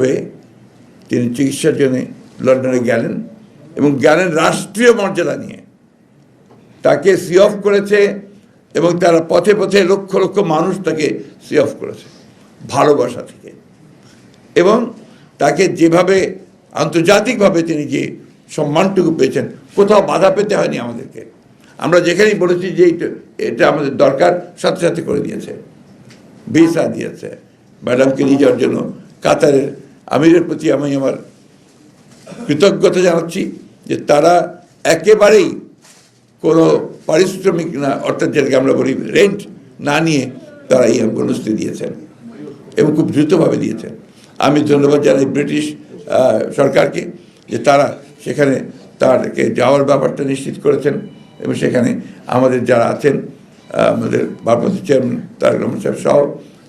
হয়ে তিনি চিকিৎসার জন্য লন্ডনে গেলেন এবং গেলেন রাষ্ট্রীয় মর্যাদা নিয়ে। তাকে সি অফ করেছে এবং তারা পথে পথে লক্ষ লক্ষ মানুষ তাকে সি অফ করেছে, ভালোবাসা থেকে। এবং তাকে যেভাবে আন্তর্জাতিকভাবে তিনি যে সম্মানটুকু পেয়েছেন, কোথাও বাধা পেতে হয়নি আমাদেরকে। আমরা যেখানেই বলেছি যে এটা আমাদের দরকার, সাথে সাথে করে দিয়েছে, ভিসা দিয়েছে। ম্যাডামকে নিয়ে যাওয়ার জন্য কাতারের আমিরের প্রতি আমি আমার কৃতজ্ঞতা জানাচ্ছি যে তারা একেবারেই কোনো পারিশ্রমিক না, অর্থাৎ যেটাকে আমরা বলি রেন্ট না নিয়ে তারা এই অ্যাম্বুলেন্সটি দিয়েছেন এবং খুব দ্রুতভাবে দিয়েছেন। আমি ধন্যবাদ জানাই ব্রিটিশ সরকারকে যে তারা সেখানে তারকে যাওয়ার ব্যাপারটা নিশ্চিত করেছেন এবং সেখানে আমাদের যারা আছেন আমাদের ভারপ্রাপ্ত চেয়ারম্যান তার রহমান সাহেব সহ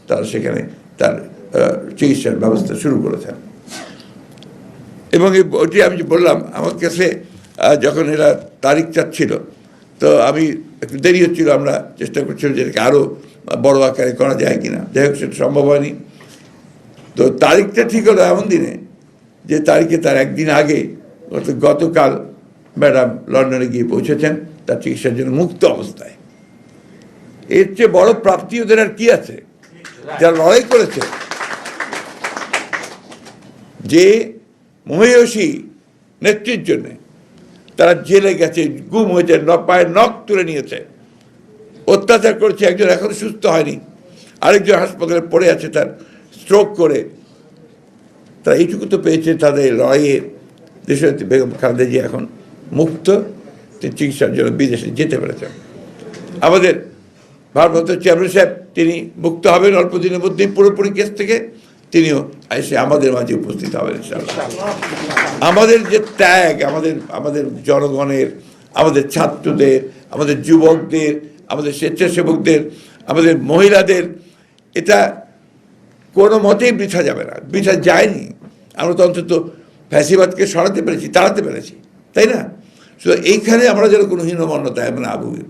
তারা সেখানে তার চিকিৎসার ব্যবস্থা শুরু করেছেন। এবং ওটি আমি বললাম, আমার কাছে যখন এরা তারিখ চাচ্ছিল, তো আমি একটু দেরি হচ্ছিল, আমরা চেষ্টা করছিলাম যে এটাকে আরও বড় আকারে করা যায় কি না যাই হোক, সেটা সম্ভব হয়নি। তো তারিখটা ঠিক হলো এমন দিনে, যে তারিখে তার একদিন আগে গত, গতকাল ম্যাডাম লন্ডনে গিয়ে পৌঁছেছেন, তার চিকিৎসার জন্য মুক্ত অবস্থায়। এর চেয়ে বড় প্রাপ্তি ওদের আর কি আছে? যারা লড়াই করেছে যে মহিষী নেত্রীর জন্য তারা জেলে গেছে, গুম হয়েছে পায়ের নখ তুলে নিয়েছে। অত্যাচার করেছে, একজন এখনও সুস্থ হয়নি। আরেকজন হাসপাতালে পড়ে আছে তার স্ট্রোক করে। তারা এইটুকু তো পেয়েছে তাদের লড়াইয়ে দেশের বেগম খালেদা জি এখন মুক্ত। তিনি চিকিৎসার জন্য বিদেশে যেতে পেরেছেন। আমাদের ভারপ্রাপ্ত চেয়ারম্যান সাহেব, তিনি মুক্ত হবেন অল্প দিনের মধ্যেই পুরোপুরি কেস থেকে। তিনিও এসে আমাদের মাঝে উপস্থিত হবেন আমাদের যে ত্যাগ, আমাদের আমাদের জনগণের, আমাদের ছাত্রদের, আমাদের যুবকদের, আমাদের স্বেচ্ছাসেবকদের, আমাদের মহিলাদের, এটা কোনো মতেই বৃথা যাবে না, বৃথা যায়নি। আমরা তো অন্তত ফ্যাসিবাদকে সরাতে পেরেছি, তাড়াতে পেরেছি, তাই না? শুধু এইখানে আমরা যেন কোনো হীনমন্যতায় আমরা না ভুগি।